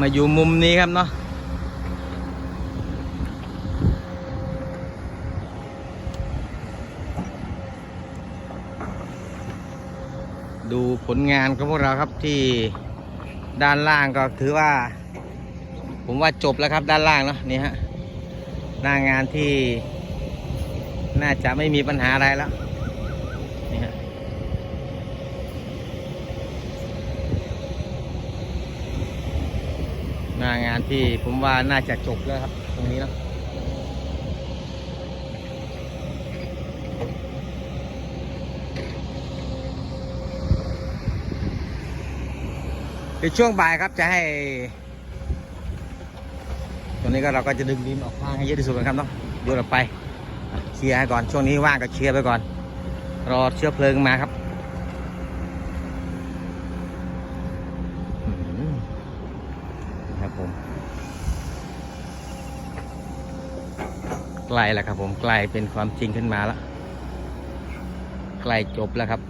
มาอยู่มุมนี้ครับเนาะดูผลงานของพวกเราครับที่ด้านล่างก็ถือว่า ผมว่าจบแล้วครับด้านล่างเนาะนี่ฮะหน้างานที่น่าจะไม่มีปัญหาอะไรแล้วนี่ฮะ หน้างานที่ผมว่าน่าจะจบแล้วครับ ตรงนี้นะในช่วงบ่ายครับจะให้ ตรงนี้ก็เราก็จะดึงดินออกข้างให้เยอะที่สุดนะครับเนาะโยนออกไปเคลียร์ให้ก่อนช่วงนี้ว่างก็เคลียร์ไปก่อน รอเชื้อเพลิงมาครับอืมครับผม ใกล้แล้วครับผมใกล้เป็นความจริงขึ้นมาแล้วใกล้จบแล้วครับ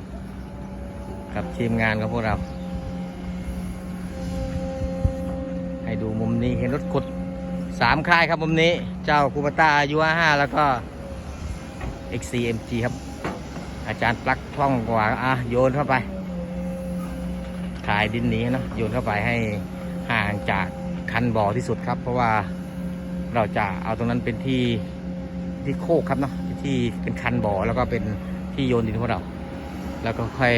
กับทีมงานของพวกเรา ให้ดูมุมนี้เห็นรถขุดสามค่ายครับมุมนี้ เจ้าคูปต้าอายุห้าแล้วก็ XCMG ครับ อาจารย์ปลั๊กท่องกว่าอะโยนเข้าไปขายดินนี้นะโยนเข้าไปให้ห่างจากคันบ่อที่สุดครับ เพราะว่าเราจะเอาตรงนั้นเป็นที่ ที่โคกครับเนาะที่เป็นคันบ่อแล้วก็เป็นที่โยนดินของเรา แล้วก็ค่อย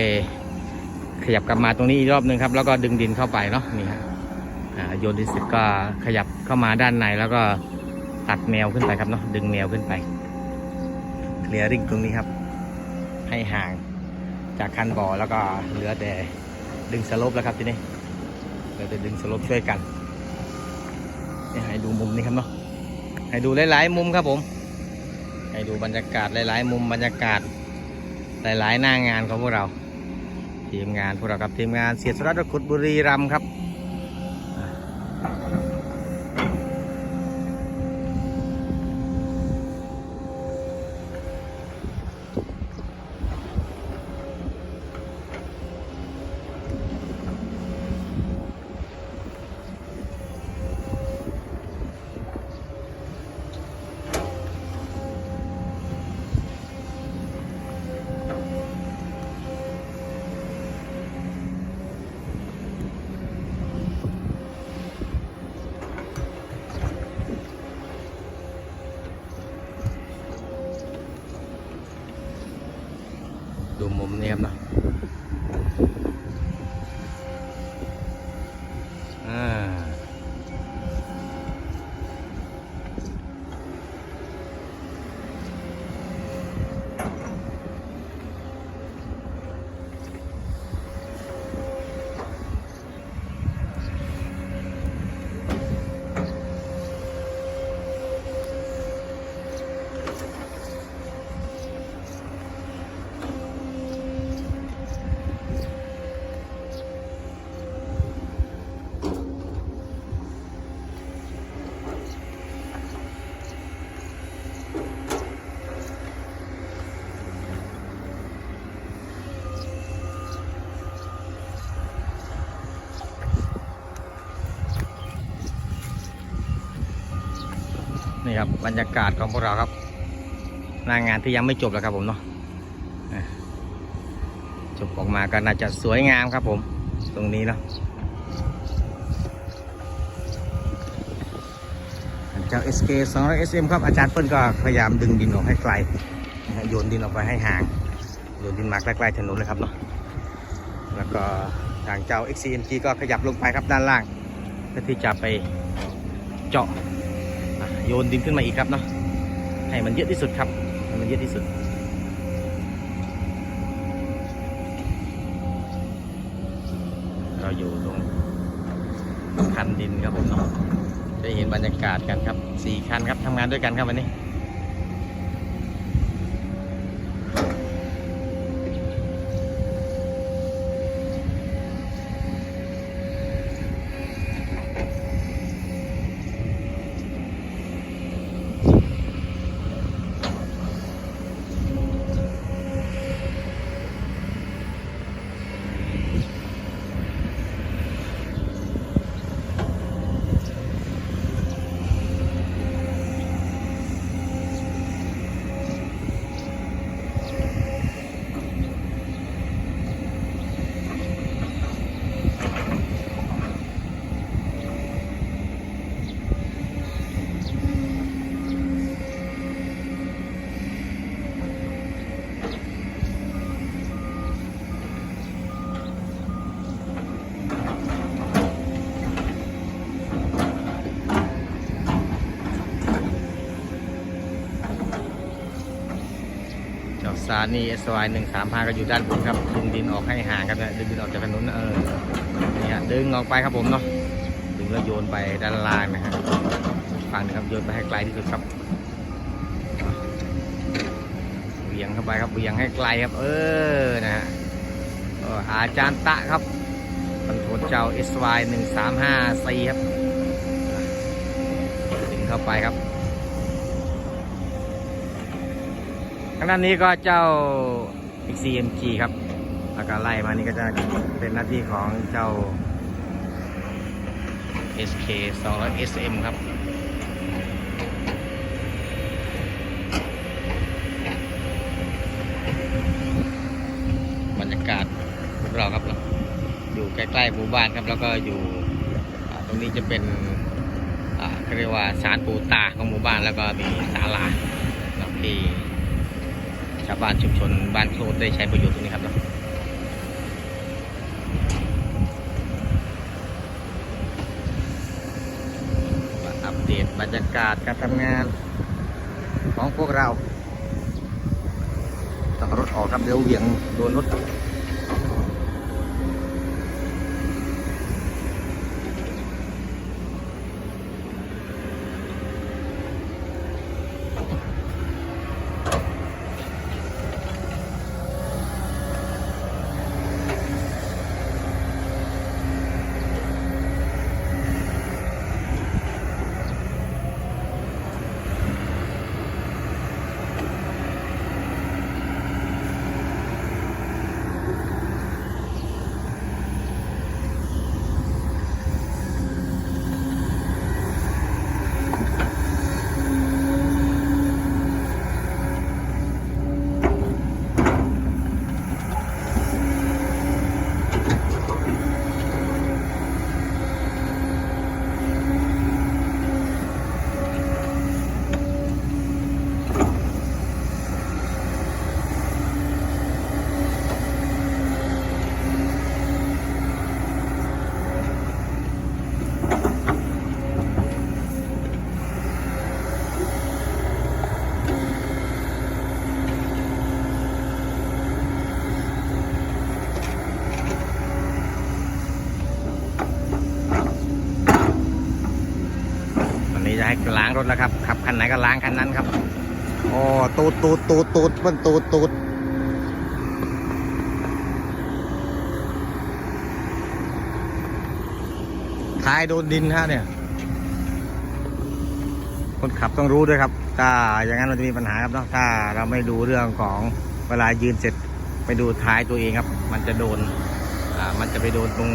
ขยับกลับมาตรงนี้อีกรอบหนึ่งครับ แล้วก็ดึงดินเข้าไปเนาะนี่ฮะโยนดินเสร็จก็ขยับเข้ามาด้านในแล้วก็ตัดแนวขึ้นไปครับเนาะดึงแนวขึ้นไปเคลียร์ริ่งตรงนี้ครับ ให้ห่างจากคันบ่อแล้วก็เหลือแต่ดึงสลปแล้วครับทีนี้เหลือแต่ดึงสลปช่วยกันให้ดูมุมนี้ครับเนาะให้ดูหลายๆมุมครับผม ให้ดูบรรยากาศหลาย ๆ มุมบรรยากาศหลาย ๆ หน้างานของพวกเรา ทีมงานพวกเราครับทีมงานเสียสรัตน์ขุดบุรีรัมย์ครับ ดูมุมนี้ครับเนาะอ่า นี่ครับบรรยากาศของพวกเราครับหน้างานที่ยังไม่จบแล้วครับผมเนาะจบออกมาก็น่าจะสวยงามครับผม ตรงนี้เนาะเจ้า SK 200 SM ครับอาจารย์เปิ้ลก็พยายามดึงดินออกให้ไกลโยนดินออกไปให้ห่างโยนดินมาใกล้ๆถนนเลยครับเนาะแล้วก็ทางเจ้า XCMG ก็ขยับลงไปครับด้านล่างเพื่อที่จะไปเจาะ โยนดินขึ้นมาอีกครับเนาะให้มันเยอะที่สุดครับให้มันเยอะที่สุด เราอยู่ตรงคันดินครับผมเนาะได้เห็นบรรยากาศกันครับสี่คันครับทำงานด้วยกันครับวันนี้ ถานี S Y หนึ่งสามห้าก็อยู่ด้านบนครับดึงดินออกให้ห่างกันนะดึงดินออกจากถนนเออเนี่ยดึงออกไปครับผมเนาะดึงแล้วโยนไปด้านล่างนะฮะฝั่งนึงครับโยนไปให้ไกลที่สุดครับเวียงเข้าไปครับเวียงให้ไกลครับ เออนะฮะอาจารย์ตะครับคอนโทรลเจ้า S Y หนึ่งสามห้าซีครับ ดึงเข้าไปครับ ทางด้านนี้ก็เจ้า XCMG ครับแล้วก็ไล่มานี่ก็จะเป็นหน้าที่ของเจ้า SK 200 SM ครับบรรยากาศพวกเราครับ อยู่ใกล้ๆหมู่บ้านครับ แล้วก็อยู่ตรงนี้จะเป็นเขาเรียกว่าศาลปู่ตาของหมู่บ้านแล้วก็มีศาลาที่าวบ้านชุมชนบ้านโคลดได้ใช้ประโยชน์ตรงนี้ครับเนาะอัปเดตบรรยากาศการทำงานของพวกเราต้องรถออกครับเดี๋ยวเหวี่ยงโดนรถ จะให้ล้างรถแล้วครับขับคันไหนก็ล้างคันนั้นครับโอ้ตูดตูดตูดตูดมันตูดตูดท้ายโดนดินฮะเนี่ย คนขับต้องรู้ด้วยครับ ถ้าอย่างนั้นมันจะมีปัญหาครับเนาะถ้าเราไม่ดูเรื่องของเวลายืนเสร็จไปดูท้ายตัวเองครับ มันจะโดนอ่ามันจะไปโดนตรง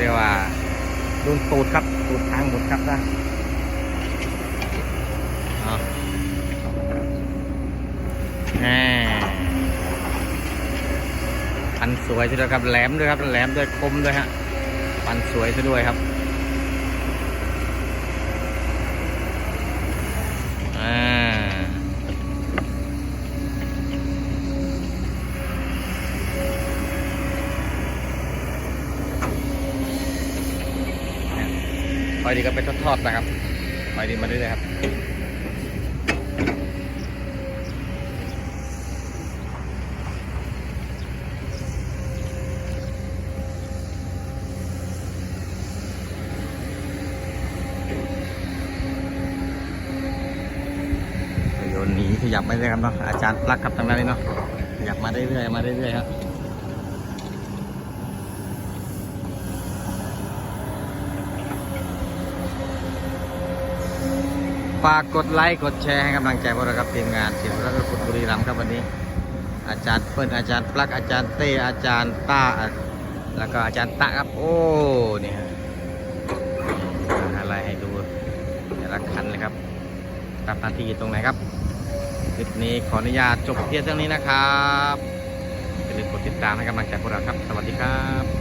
เรียกว่าโดนตูดครับตูดทางหมดครับนะ ปันสวยซะด้วยครับแหลมด้วยครับแหลมด้วยคมด้วยฮะปันสวยซะด้วยครับอ่าคอยดีก็เป็นทอดๆนะครับคอยดีมาเรื่อยๆครับ โยนหนีขยับไม่ได้ครับเนาะอาจารย์ปลักครับทางด้านนี้เนาะขยับมาเรื่อยๆมาเรื่อยๆครับฝากกดไลค์กดแชร์ให้กำลังใจพวกเราครับทีมงานทีมรัฐพุทธบุรีรัมย์ครับวันนี้ อาจารย์เปิ้ลอาจารย์ปลักอาจารย์เต้อาจารย์ต้าแล้วก็อาจารย์ตะครับโอ้นี่ฮะอะไรให้ดูแต่ละคันเลยครับตับนาทีตรงไหนครับ ลิปนี้ขออนุญาตจบเพียงเท่านี้นะครับอย่าลืมกดติดตามให้กำลังใจพวกเราครับ สวัสดีครับ